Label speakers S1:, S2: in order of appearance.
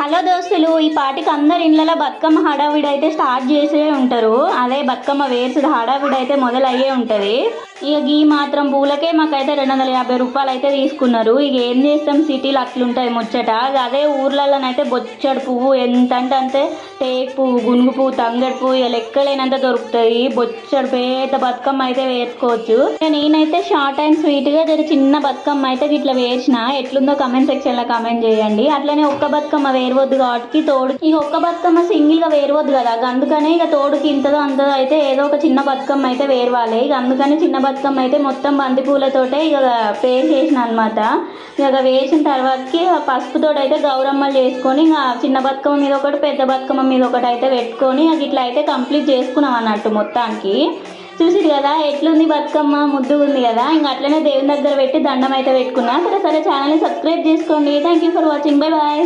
S1: Hello దోస్తులు ఈ పాటికి అందరి ఇళ్ళలో బతుకమ్మ హడావిడి అయితే స్టార్ట్ చేసే ఉంటారు. అదే బతుకమ్మ వేసుడు హడావిడి అయితే మొదలయ్యే ఉంటుంది. ఇక గీ మాత్రం పూలకే మాకైతే రెండు వందల యాభై రూపాయలు అయితే తీసుకున్నారు. ఇక ఏం చేస్తాం? సిటీలు అట్లుంటాయి ముచ్చట. అదే ఊర్లలోనైతే బొచ్చడు పువ్వు ఎంత అంటే అంతే టేక్ పువ్వు గునుగు పువ్వు తంగడి పువ్వు ఇక లెక్కలేనంత దొరుకుతాయి. బొచ్చడు పేద బతుకమ్మ అయితే వేసుకోవచ్చు. నేనైతే షార్ట్ అండ్ స్వీట్గా జర చిన్న బతుకమ్మ అయితే ఇట్లా వేసిన. ఎట్లుందో కమెంట్ సెక్షన్లో కమెంట్ చేయండి. అట్లనే ఒక్క బతుకమ్మ వేరవద్దు కాబట్టి తోడు ఈ ఒక్క బతుకమ్మ సింగిల్గా వేరవద్దు కదా. అందుకనే ఇక తోడుకి ఇంతదో అంతదో అయితే ఏదో ఒక చిన్న బతుకమ్మ అయితే వేరవాలి. ఇక అందుకని చిన్న బతుకమ్మ అయితే మొత్తం బంతిపూలతోటే ఇక పేస్ట్ చేసిన అనమాట ఇక వేసిన తర్వాతకి ఆ పసుపుతోటి అయితే గౌరమ్మలు చేసుకొని ఇక చిన్న బతుకమ్మ మీద ఒకటి పెద్ద బతుకమ్మ మీద ఒకటి అయితే పెట్టుకొని ఇక ఇట్లా అయితే కంప్లీట్ చేసుకున్నాం అన్నట్టు మొత్తానికి. చూసిరు కదా ఎట్లుంది బతుకమ్మ? ముద్దు ఉంది కదా. ఇంకా అట్లనే దేవుని దగ్గర పెట్టి దండం అయితే పెట్టుకున్నా. సరే సరే ఛానల్ని సబ్స్క్రైబ్ చేసుకోండి. Thank you for watching bye bye